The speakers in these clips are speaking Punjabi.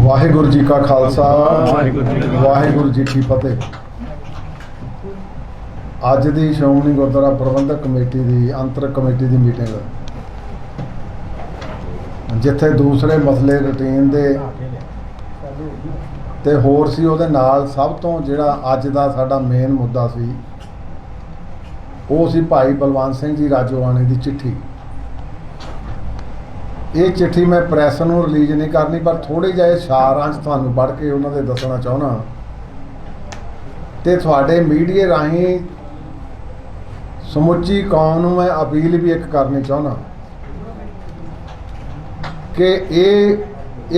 ਵਾਹਿਗੁਰੂ ਜੀ ਕਾ ਖਾਲਸਾ ਵਾਹਿਗੁਰੂ ਜੀ ਕੀ ਫਤਿਹ। ਅੱਜ ਦੀ ਸ਼੍ਰੋਮਣੀ ਗੁਰਦੁਆਰਾ ਪ੍ਰਬੰਧਕ ਕਮੇਟੀ ਦੀ ਅੰਤਰ ਕਮੇਟੀ ਦੀ ਮੀਟਿੰਗ ਜਿੱਥੇ ਦੂਸਰੇ ਮਸਲੇ ਰੁਟੀਨ ਦੇ ਤੇ ਹੋਰ ਸੀ ਉਹਦੇ ਨਾਲ ਸਭ ਤੋਂ ਜਿਹੜਾ ਅੱਜ ਦਾ ਸਾਡਾ ਮੇਨ ਮੁੱਦਾ ਸੀ ਉਹ ਸੀ ਭਾਈ ਬਲਵੰਤ ਸਿੰਘ ਜੀ ਰਾਜੋਆਣੇ ਦੀ ਚਿੱਠੀ। ਇਹ ਚਿੱਠੀ ਮੈਂ ਪ੍ਰੈਸ ਨੂੰ ਰਿਲੀਜ਼ ਨਹੀਂ ਕਰਨੀ, ਪਰ ਥੋੜੇ ਜਿਹੇ ਸਾਰਾਂਸ਼ ਤੁਹਾਨੂੰ ਪੜ੍ਹ ਕੇ ਉਹਨਾਂ ਦੇ ਦੱਸਣਾ ਚਾਹੁੰਦਾ ਤੇ ਤੁਹਾਡੇ ਮੀਡੀਆ ਰਾਹੀਂ ਸਮੁੱਚੀ ਕੌਮ ਨੂੰ ਮੈਂ ਅਪੀਲ ਵੀ ਇੱਕ ਕਰਨੀ ਚਾਹੁੰਦਾ ਕਿ ਇਹ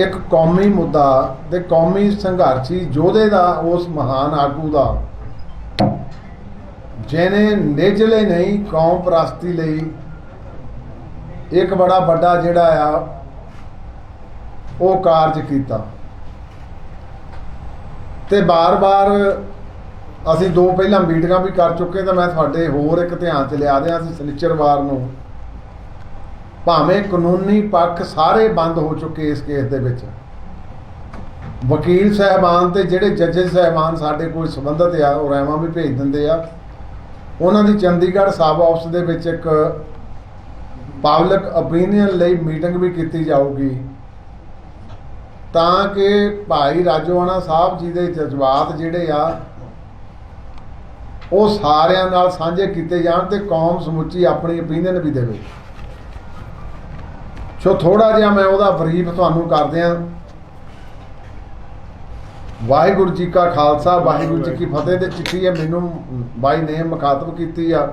ਇੱਕ ਕੌਮੀ ਮੁੱਦਾ ਤੇ ਕੌਮੀ ਸੰਘਰਸ਼ੀ ਯੋਧੇ ਦਾ, ਉਸ ਮਹਾਨ ਆਗੂ ਦਾ। ਜਿਹਨੇ ਨਿਜਲੇ ਨਹੀਂ, ਕੌਮ ਪ੍ਰਸਤੀ ਲਈ ਇੱਕ ਬੜਾ ਵੱਡਾ ਜਿਹੜਾ ਆ, ਉਹ ਕਾਰਜ ਕੀਤਾ। ਤੇ ਬਾਰ-ਬਾਰ ਅਸੀਂ ਦੋ ਪਹਿਲਾਂ ਮੀਟਿੰਗਾਂ ਵੀ ਕਰ ਚੁੱਕੇ ਤਾਂ ਮੈਂ ਤੁਹਾਡੇ ਹੋਰ ਇੱਕ ਧਿਆਨ ਚ ਲਿਆ ਦਿਆਂ ਅਸੀਂ ਸਨਿਚਰਵਾਰ ਨੂੰ। ਭਾਵੇਂ ਕਾਨੂੰਨੀ ਪੱਖ ਸਾਰੇ ਬੰਦ ਹੋ ਚੁੱਕੇ ਇਸ ਕੇਸ ਦੇ ਵਿੱਚ। ਵਕੀਲ ਸਹਿਬਾਨ ਤੇ ਜਿਹੜੇ ਜੱਜਸ ਸਹਿਬਾਨ ਸਾਡੇ ਕੋਲ ਸੰਬੰਧਿਤ ਆ, ਉਹ ਰਾਇਮਾਂ ਵੀ ਭੇਜ ਦਿੰਦੇ ਆ। ਉਹਨਾਂ ਦੀ ਚੰਡੀਗੜ੍ਹ ਸਬ ਆਫਿਸ ਦੇ ਵਿੱਚ ਇੱਕ ਪਬਲਿਕ ਓਪੀਨੀਅਨ ਲਈ ਮੀਟਿੰਗ ਵੀ ਕੀਤੀ ਜਾਊਗੀ। ਤਾਂ ਕਿ ਭਾਈ ਰਾਜੋਆਣਾ ਸਾਹਿਬ ਜੀ ਦੇ ਜਜ਼ਬਾਤ ਜਿਹੜੇ ਆ, ਉਹ ਸਾਰਿਆਂ ਨਾਲ ਸਾਂਝੇ ਕੀਤੇ ਜਾਣ ਤੇ ਕੌਮ ਸਮੁੱਚੀ ਆਪਣੀ ਓਪੀਨੀਅਨ ਵੀ ਦੇਵੇ। ਸੋ ਥੋੜਾ ਜਿਹਾ ਮੈਂ ਉਹਦਾ ਬਰੀਫ ਤੁਹਾਨੂੰ ਕਰ ਦਿਆਂ ਵਾਹਿਗੁਰੂ ਜੀ ਕਾ ਖਾਲਸਾ, ਵਾਹਿਗੁਰੂ ਜੀ ਕੀ ਫਤਿਹ। ਦੇ ਚਿੱਠੀ ਹੈ ਮੈਨੂੰ ਬਾਈ ਨੇ ਮੁਖਾਤਬ ਕੀਤੀ ਆ।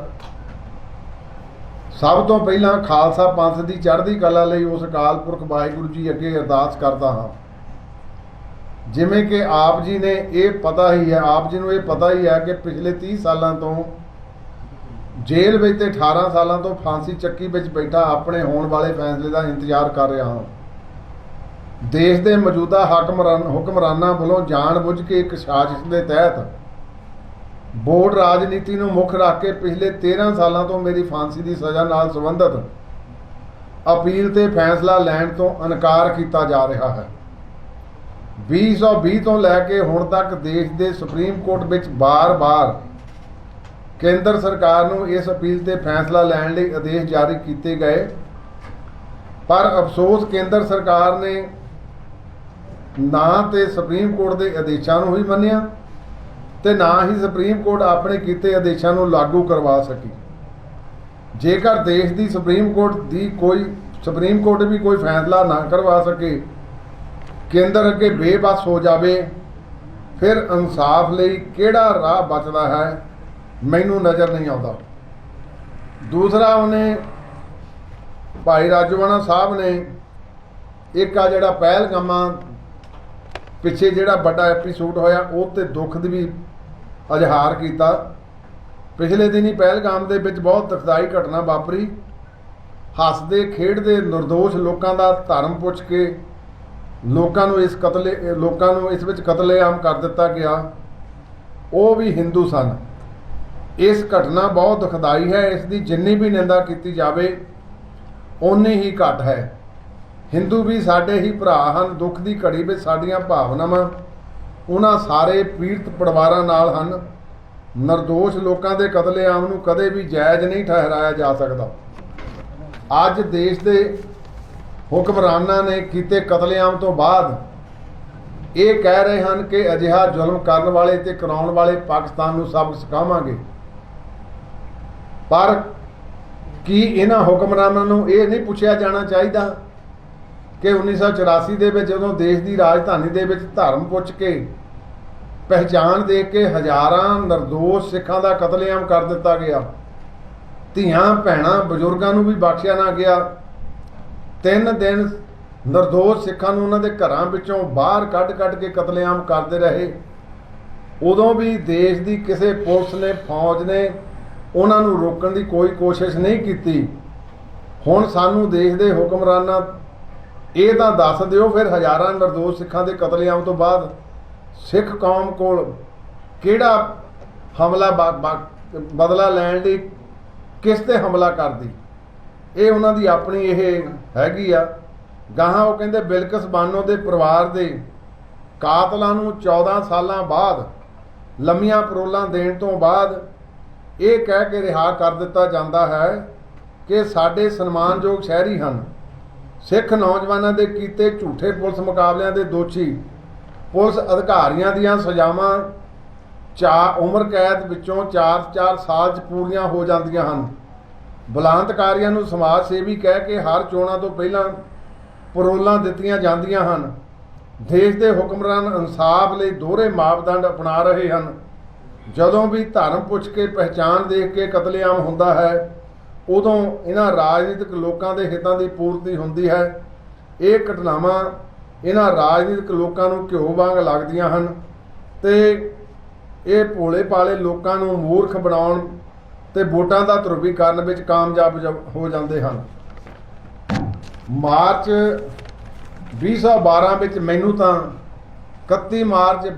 ਸਭ ਤੋਂ ਪਹਿਲਾਂ ਖਾਲਸਾ ਪੰਥ ਦੀ ਚੜ੍ਹਦੀ ਕਲਾ ਲਈ ਉਸ ਅਕਾਲ ਪੁਰਖ ਵਾਹਿਗੁਰੂ ਜੀ ਅੱਗੇ ਅਰਦਾਸ ਕਰਦਾ ਹਾਂ। ਜਿਵੇਂ ਕਿ ਆਪ ਜੀ ਨੇ ਇਹ ਪਤਾ ਹੀ ਹੈ, ਆਪ ਜੀ ਨੂੰ ਇਹ ਪਤਾ ਹੀ ਹੈ ਕਿ ਪਿਛਲੇ 30 ਸਾਲਾਂ ਤੋਂ ਜੇਲ੍ਹ ਵਿੱਚ ਤੇ 18 ਸਾਲਾਂ ਤੋਂ ਫਾਂਸੀ ਚੱਕੀ ਵਿੱਚ ਬੈਠਾ ਆਪਣੇ ਹੋਣ ਵਾਲੇ ਫੈਸਲੇ ਦਾ ਇੰਤਜ਼ਾਰ ਕਰ ਰਿਹਾ ਹਾਂ। ਦੇਸ਼ ਦੇ ਮੌਜੂਦਾ ਹਾਕਮਰਾਨ ਹੁਕਮਰਾਨਾਂ ਵੱਲੋਂ ਜਾਣਬੁੱਝ ਕੇ ਇੱਕ ਸਾਜ਼ਿਸ਼ ਦੇ ਤਹਿਤ ਬੋਰਡ ਰਾਜਨੀਤੀ ਨੂੰ ਮੁੱਖ ਰੱਖ ਕੇ ਪਿਛਲੇ 13 ਸਾਲਾਂ ਤੋਂ ਮੇਰੀ ਫਾਂਸੀ ਦੀ ਸਜ਼ਾ ਨਾਲ ਸੰਬੰਧਿਤ ਅਪੀਲ ਤੇ ਫੈਸਲਾ ਲੈਣ ਤੋਂ ਇਨਕਾਰ ਕੀਤਾ ਜਾ ਰਿਹਾ ਹੈ। 2020 ਤੋਂ ਲੈ ਕੇ ਹੁਣ ਤੱਕ ਦੇਸ਼ ਦੇ ਸੁਪਰੀਮ ਕੋਰਟ ਵਿੱਚ ਬਾਰ-ਬਾਰ ਕੇਂਦਰ ਸਰਕਾਰ ਨੂੰ ਇਸ ਅਪੀਲ ਤੇ ਫੈਸਲਾ ਲੈਣ ਲਈ ਆਦੇਸ਼ ਜਾਰੀ ਕੀਤੇ ਗਏ। ਪਰ ਅਫਸੋਸ ਕੇਂਦਰ ਸਰਕਾਰ ਨੇ ਨਾ ਤੇ ਸੁਪਰੀਮ ਕੋਰਟ ਦੇ ਆਦੇਸ਼ਾਂ ਨੂੰ ਹੀ ਮੰਨਿਆ। ਤੇ ਨਾ ਹੀ ਸੁਪਰੀਮ ਕੋਰਟ ਆਪਣੇ ਕੀਤੇ ਆਦੇਸ਼ਾਂ ਨੂੰ ਲਾਗੂ ਕਰਵਾ ਸਕੀ। ਜੇਕਰ ਦੇਸ਼ ਦੀ ਸੁਪਰੀਮ ਕੋਰਟ ਦੀ ਕੋਈ ਸੁਪਰੀਮ ਕੋਰਟ ਵੀ ਕੋਈ ਫੈਸਲਾ ਨਾ ਕਰਵਾ ਸਕੇ, ਕੇਂਦਰ ਅੱਗੇ ਬੇਬਸ ਹੋ ਜਾਵੇ, ਫਿਰ ਇਨਸਾਫ ਲਈ ਕਿਹੜਾ ਰਾਹ ਬਚਦਾ ਹੈ, ਮੈਨੂੰ ਨਜ਼ਰ ਨਹੀਂ ਆਉਂਦਾ। ਦੂਸਰਾ ਉਹਨੇ ਭਾਈ ਰਾਜਵਾਨਾ ਸਾਹਿਬ ਨੇ ਇੱਕ ਆ ਜਿਹੜਾ ਪਹਿਲਗਾਮਾ ਪਿੱਛੇ ਜਿਹੜਾ ਵੱਡਾ ਐਪੀਸੋਡ ਹੋਇਆ, ਉਹ ਤੇ ਦੁੱਖ ਦੀ ਵੀ ਅਜ਼ਹਾਰ ਕੀਤਾ। ਪਿਛਲੇ ਦਿਨੀ ਪਹਿਲਗਾਮ ਦੇ ਵਿੱਚ ਬਹੁਤ ਦੁਖਦਾਈ ਘਟਨਾ ਵਾਪਰੀ। ਹੱਸਦੇ, ਖੇਡਦੇ નિર્ਦੋਸ਼ ਲੋਕਾਂ ਦਾ ਧਰਮ ਪੁੱਛ ਕੇ ਲੋਕਾਂ ਨੂੰ ਇਸ ਕਤਲੇ, ਲੋਕਾਂ ਨੂੰ ਇਸ ਵਿੱਚ ਕਤਲੇਆਮ ਕਰ ਦਿੱਤਾ ਗਿਆ। ਉਹ ਵੀ ਹਿੰਦੂ ਸਨ। ਇਸ ਘਟਨਾ ਬਹੁਤ ਦੁਖਦਾਈ ਹੈ। ਇਸ ਦੀ ਜਿੰਨੀ ਵੀ ਨਿੰਦਾ ਕੀਤੀ ਜਾਵੇ, ਓਨੀ ਹੀ ਘੱਟ ਹੈ। ਹਿੰਦੂ ਵੀ ਸਾਡੇ ਹੀ ਭਰਾ ਹਨ। ਦੁੱਖ ਦੀ ਘੜੀ ਵਿੱਚ ਸਾਡੀਆਂ ਭਾਵਨਾਵਾਂ ਉਹਨਾਂ ਸਾਰੇ ਪੀੜਤ ਪਰਿਵਾਰਾਂ ਨਾਲ ਹਨ। નિર્ਦੋਸ਼ ਲੋਕਾਂ ਦੇ ਕਤਲੇਆਮ ਨੂੰ ਕਦੇ ਵੀ ਜਾਇਜ਼ ਨਹੀਂ ਠਹਿਰਾਇਆ ਜਾ ਸਕਦਾ। ਅੱਜ ਦੇਸ਼ ਦੇ ਹੁਕਮਰਾਨਾਂ ਨੇ ਕੀਤੇ ਕਤਲੇਆਮ ਤੋਂ ਬਾਅਦ ਇਹ ਕਹਿ ਰਹੇ ਹਨ ਕਿ ਅਜਿਹਾ ਜ਼ੁਲਮ ਕਰਨ ਵਾਲੇ ਤੇ ਕਰਾਉਣ ਵਾਲੇ ਪਾਕਿਸਤਾਨ ਨੂੰ ਸਬਕ ਸਿਖਾਵਾਂਗੇ। ਪਰ ਕੀ ਇਹਨਾਂ ਹੁਕਮਰਾਨਾਂ ਨੂੰ ਇਹ ਨਹੀਂ ਪੁੱਛਿਆ ਜਾਣਾ ਚਾਹੀਦਾ ਕਿ 1984 ਦੇ ਵਿੱਚ ਜਦੋਂ ਦੇਸ਼ ਦੀ ਰਾਜਧਾਨੀ ਦੇ ਵਿੱਚ ਧਰਮ ਪੁੱਛ ਕੇ ਪਹਿਚਾਨ ਦੇ ਕੇ ਹਜ਼ਾਰਾਂ ਨਿਰਦੋਸ਼ ਸਿੱਖਾਂ ਦਾ ਕਤਲੇਆਮ ਕਰ ਦਿੱਤਾ ਗਿਆ। ਧੀਆਂ, ਭੈਣਾਂ, ਬਜ਼ੁਰਗਾਂ ਨੂੰ ਵੀ ਬਖਸ਼ਿਆ ਨਾ ਗਿਆ। ਤਿੰਨ ਦਿਨ ਨਿਰਦੋਸ਼ ਸਿੱਖਾਂ ਨੂੰ ਉਹਨਾਂ ਦੇ ਘਰਾਂ ਵਿੱਚੋਂ ਬਾਹਰ ਕੱਢ-ਕੱਢ ਕੇ ਕਤਲੇਆਮ ਕਰਦੇ ਰਹੇ। ਉਦੋਂ ਵੀ ਦੇਸ਼ ਦੀ ਕਿਸੇ ਪੁਲਿਸ ਨੇ, ਫੌਜ ਨੇ ਉਹਨਾਂ ਨੂੰ ਰੋਕਣ ਦੀ ਕੋਈ ਕੋਸ਼ਿਸ਼ ਨਹੀਂ ਕੀਤੀ। ਹੁਣ ਸਾਨੂੰ ਦੇਸ਼ ਦੇ ਹੁਕਮਰਾਨਾਂ ਇਹ ਤਾਂ ਦੱਸ ਦਿਓ, ਫਿਰ ਹਜ਼ਾਰਾਂ ਨਿਰਦੋਸ਼ ਸਿੱਖਾਂ ਦੇ ਕਤਲੇਆਮ ਤੋਂ ਬਾਅਦ ਸਿੱਖ ਕੌਮ ਕੋਲ ਕਿਹੜਾ ਹਮਲਾ ਬ- ਬਦਲਾ ਲੈਣ ਲਈ ਕਿਸ ਤੇ ਹਮਲਾ ਕਰਦੀ? ਇਹ ਉਹਨਾਂ ਦੀ ਆਪਣੀ ਇਹ ਹੈਗੀ ਆ। ਗਾਹਾਂ ਉਹ ਕਹਿੰਦੇ ਬਿਲਕਸ ਬਾਨੋ ਦੇ ਪਰਿਵਾਰ ਦੇ ਕਾਤਲਾਂ ਨੂੰ 14 ਸਾਲਾਂ ਬਾਅਦ, ਲੰਮੀਆਂ ਪਰੋਲਾਂ ਦੇਣ ਤੋਂ ਬਾਅਦ ਇਹ ਕਹਿ ਕੇ ਰਿਹਾ ਕਰ ਦਿੱਤਾ ਜਾਂਦਾ ਹੈ ਕਿ ਸਾਡੇ ਸਨਮਾਨਯੋਗ ਸ਼ਹਿਰੀ ਹਨ। ਸਿੱਖ ਨੌਜਵਾਨਾਂ ਦੇ ਕੀਤੇ ਝੂਠੇ ਪੁਲਿਸ ਮੁਕਾਬਲਿਆਂ ਦੇ ਦੋਸ਼ੀ ਪੁਲਿਸ ਅਧਿਕਾਰੀਆਂ ਦੀਆਂ ਸਜ਼ਾਵਾਂ ਚਾ ਉਮਰ ਕੈਦ ਵਿੱਚੋਂ 4-4 ਸਾਲ ਚ ਪੂਰੀਆਂ ਹੋ ਜਾਂਦੀਆਂ ਹਨ। ਬਲਾਂਤਕਾਰੀਆਂ ਨੂੰ ਸਮਾਜ ਸੇਵੀ ਕਹਿ ਕੇ ਹਰ ਚੋਣਾਂ ਤੋਂ ਪਹਿਲਾਂ ਪਰੋਲਾਂ ਦਿੱਤੀਆਂ ਜਾਂਦੀਆਂ ਹਨ। ਦੇਸ਼ ਦੇ ਹੁਕਮਰਾਨ ਇਨਸਾਫ ਲਈ ਦੋਹਰੇ ਮਾਪਦੰਡ ਅਪਣਾ ਰਹੇ ਹਨ। ਜਦੋਂ ਵੀ ਧਰਮ ਪੁੱਛ ਕੇ ਪਹਿਚਾਨ ਦੇਖ ਕੇ ਕਤਲੇਆਮ ਹੁੰਦਾ ਹੈ, ਉਦੋਂ ਇਹਨਾਂ ਰਾਜਨੀਤਿਕ ਲੋਕਾਂ ਦੇ ਹਿੱਤਾਂ ਦੀ ਪੂਰਤੀ ਹੁੰਦੀ ਹੈ। ਇਹ ਘਟਨਾਵਾਂ ਇਹਨਾਂ ਰਾਜਨੀਤਿਕ ਲੋਕਾਂ ਨੂੰ ਘਿਓ ਵਾਂਗ ਲੱਗਦੀਆਂ ਹਨ ਤੇ ਇਹ ਭੋਲੇ ਪਾਲੇ ਲੋਕਾਂ ਨੂੰ ਮੂਰਖ ਬਣਾਉਣ ਤੇ ਵੋਟਾਂ ਦਾ ਧਰੁਵੀਕਰਨ ਵਿੱਚ ਕਾਮਯਾਬ ਜ- ਹੋ ਜਾਂਦੇ ਹਨ। ਮਾਰਚ 2012 ਵਿੱਚ ਮੈਨੂੰ ਤਾਂ 31 ਮਾਰਚ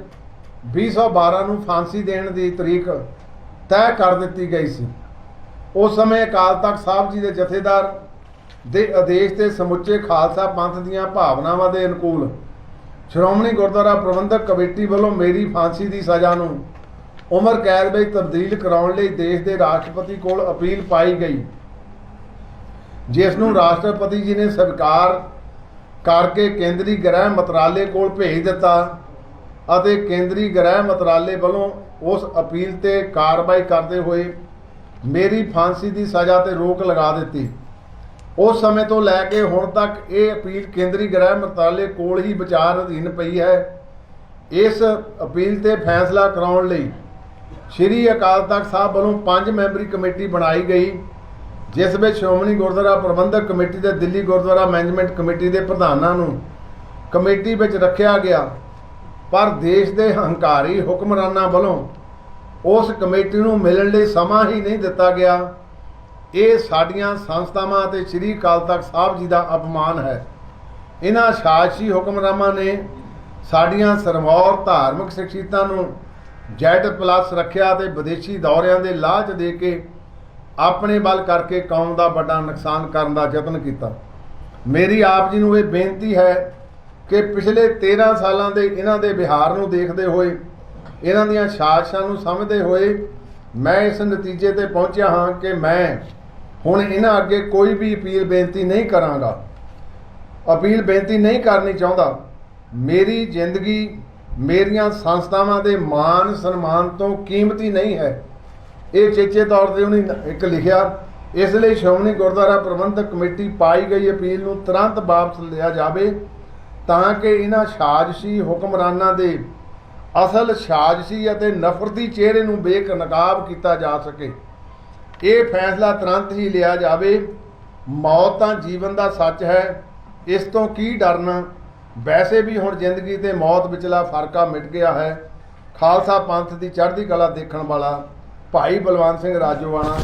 2012 ਨੂੰ ਫਾਂਸੀ ਦੇਣ ਦੀ ਤਰੀਕ ਤੈਅ ਕਰ ਦਿੱਤੀ ਗਈ ਸੀ। ਉਸ ਸਮੇਂ ਅਕਾਲ ਤਖਤ ਸਾਹਿਬ ਜੀ ਦੇ ਜਥੇਦਾਰ ਦੇ ਆਦੇਸ਼ ਤੇ ਸਮੁੱਚੇ ਖਾਲਸਾ ਪੰਥ ਦੀਆਂ ਭਾਵਨਾਵਾਂ ਦੇ ਅਨੁਕੂਲ। ਸ਼੍ਰੋਮਣੀ ਗੁਰਦੁਆਰਾ ਪ੍ਰਬੰਧਕ ਕਮੇਟੀ ਵੱਲੋਂ ਮੇਰੀ ਫਾਂਸੀ ਦੀ ਸਜ਼ਾ ਨੂੰ ਉਮਰ ਕੈਦ ਵਿੱਚ ਤਬਦੀਲ ਕਰਾਉਣ ਲਈ ਦੇਸ਼ ਦੇ ਰਾਸ਼ਟਰਪਤੀ ਕੋਲ ਅਪੀਲ ਪਾਈ ਗਈ। ਜਿਸ ਨੂੰ ਰਾਸ਼ਟਰਪਤੀ ਜੀ ਨੇ ਸਵੀਕਾਰ ਕਰਕੇ ਕੇਂਦਰੀ ਗ੍ਰਹਿ ਮੰਤਰਾਲੇ ਕੋਲ ਭੇਜ ਦਿੱਤਾ ਅਤੇ ਕੇਂਦਰੀ ਗ੍ਰਹਿ ਮੰਤਰਾਲੇ ਵੱਲੋਂ ਉਸ ਅਪੀਲ ਤੇ ਕਾਰਵਾਈ ਕਰਦੇ ਹੋਏ ਮੇਰੀ ਫਾਂਸੀ ਦੀ ਸਜ਼ਾ ਤੇ ਰੋਕ ਲਗਾ ਦਿੱਤੀ। ਉਸ ਸਮੇਂ ਤੋਂ ਲੈ ਕੇ ਹੁਣ ਤੱਕ ਇਹ ਅਪੀਲ ਕੇਂਦਰੀ ਗ੍ਰਹਿ ਮੰਤਰਾਲੇ ਕੋਲ ਹੀ ਵਿਚਾਰ ਅਧੀਨ ਪਈ ਹੈ। ਇਸ ਅਪੀਲ ਤੇ ਫੈਸਲਾ ਕਰਾਉਣ ਲਈ ਸ਼੍ਰੀ ਅਕਾਲ ਤਖਤ ਸਾਹਿਬ ਵੱਲੋਂ ਪੰਜ ਮੈਂਬਰੀ ਕਮੇਟੀ ਬਣਾਈ ਗਈ, ਜਿਸ ਵਿੱਚ ਸ਼੍ਰੋਮਣੀ ਗੁਰਦੁਆਰਾ ਪ੍ਰਬੰਧਕ ਕਮੇਟੀ ਤੇ ਦਿੱਲੀ ਗੁਰਦੁਆਰਾ ਮੈਨੇਜਮੈਂਟ ਕਮੇਟੀ ਦੇ ਪ੍ਰਧਾਨਾਂ ਨੂੰ ਕਮੇਟੀ ਵਿੱਚ ਰੱਖਿਆ ਗਿਆ। ਪਰ ਦੇਸ਼ ਦੇ ਹੰਕਾਰੀ ਹੁਕਮਰਾਨਾਂ ਵੱਲੋਂ ਉਸ ਕਮੇਟੀ ਨੂੰ ਮਿਲਣ ਲਈ ਸਮਾਂ ਹੀ ਨਹੀਂ ਦਿੱਤਾ ਗਿਆ। ਇਹ ਸਾਡੀਆਂ ਸੰਸਥਾਵਾਂ ਅਤੇ ਸ੍ਰੀ ਅਕਾਲ ਤਖਤ ਸਾਹਿਬ ਜੀ ਦਾ ਅਪਮਾਨ ਹੈ। ਇਹਨਾਂ ਸ਼ਾਸਕੀ ਹੁਕਮਰਾਨਾਂ ਨੇ ਸਾਡੀਆਂ ਸਰਮੌਰ ਧਾਰਮਿਕ ਸ਼ਖਸੀਅਤਾਂ ਨੂੰ ਜੈਟ ਪਲੱਸ ਰੱਖਿਆ ਤੇ ਵਿਦੇਸ਼ੀ ਦੌਰਿਆਂ ਦੇ ਲਾਲਚ ਦੇ ਕੇ ਆਪਣੇ ਵੱਲ ਕਰਕੇ ਕੌਮ ਦਾ ਵੱਡਾ ਨੁਕਸਾਨ ਕਰਨ ਦਾ ਯਤਨ ਕੀਤਾ। ਮੇਰੀ ਆਪ ਜੀ ਨੂੰ ਇਹ ਬੇਨਤੀ ਹੈ ਕਿ ਪਿਛਲੇ 13 ਸਾਲਾਂ ਦੇ ਇਹਨਾਂ ਦੇ ਵਿਹਾਰ ਨੂੰ ਦੇਖਦੇ ਹੋਏ, ਇਹਨਾਂ ਦੀਆਂ ਸਾਜ਼ਿਸ਼ਾਂ ਨੂੰ ਸਮਝਦੇ ਹੋਏ ਮੈਂ ਇਸ ਨਤੀਜੇ ਤੇ ਪਹੁੰਚਿਆ ਹਾਂ ਕਿ ਮੈਂ ਹੁਣ ਇਹਨਾਂ ਅੱਗੇ ਕੋਈ ਵੀ ਅਪੀਲ ਬੇਨਤੀ ਨਹੀਂ ਕਰਾਂਗਾ। ਅਪੀਲ ਬੇਨਤੀ ਨਹੀਂ ਕਰਨੀ ਚਾਹੁੰਦਾ। ਮੇਰੀ ਜ਼ਿੰਦਗੀ, ਮੇਰੀਆਂ ਸੰਸਥਾਵਾਂ ਦੇ ਮਾਨ ਸਨਮਾਨ ਤੋਂ ਕੀਮਤੀ ਨਹੀਂ ਹੈ। ਇਹ ਚੇਚੇ ਤੌਰ ਤੇ ਉਹਨੇ ਇੱਕ ਲਿਖਿਆ, ਇਸ ਲਈ ਸ਼੍ਰੋਮਣੀ ਗੁਰਦੁਆਰਾ ਪ੍ਰਬੰਧਕ ਕਮੇਟੀ ਪਾਈ ਗਈ ਅਪੀਲ ਨੂੰ ਤੁਰੰਤ ਵਾਪਸ ਲਿਆ ਜਾਵੇ ਤਾਂ ਕਿ ਇਹਨਾਂ ਸਾਜ਼ਿਸ਼ੀ ਹੁਕਮਰਾਨਾਂ ਦੇ ਅਸਲ ਸਾਜ਼ਿਸ਼ੀ ਅਤੇ ਨਫ਼ਰਤੀ ਚਿਹਰੇ ਨੂੰ ਬੇਨਕਾਬ ਕੀਤਾ ਜਾ ਸਕੇ। ਇਹ ਫੈਸਲਾ ਤੁਰੰਤ ਹੀ ਲਿਆ ਜਾਵੇ। ਮੌਤ ਤਾਂ ਜੀਵਨ ਦਾ ਸੱਚ ਹੈ। ਇਸ ਤੋਂ ਕੀ ਡਰਨਾ? ਵੈਸੇ ਵੀ ਹੁਣ ਜ਼ਿੰਦਗੀ ਤੇ ਮੌਤ ਵਿਚਲਾ ਫਰਕਾ ਮਿਟ ਗਿਆ ਹੈ। ਖਾਲਸਾ ਪੰਥ ਦੀ ਚੜ੍ਹਦੀ ਕਲਾ ਦੇਖਣ ਵਾਲਾ ਭਾਈ ਬਲਵੰਤ ਸਿੰਘ ਰਾਜੋਵਾਣਾ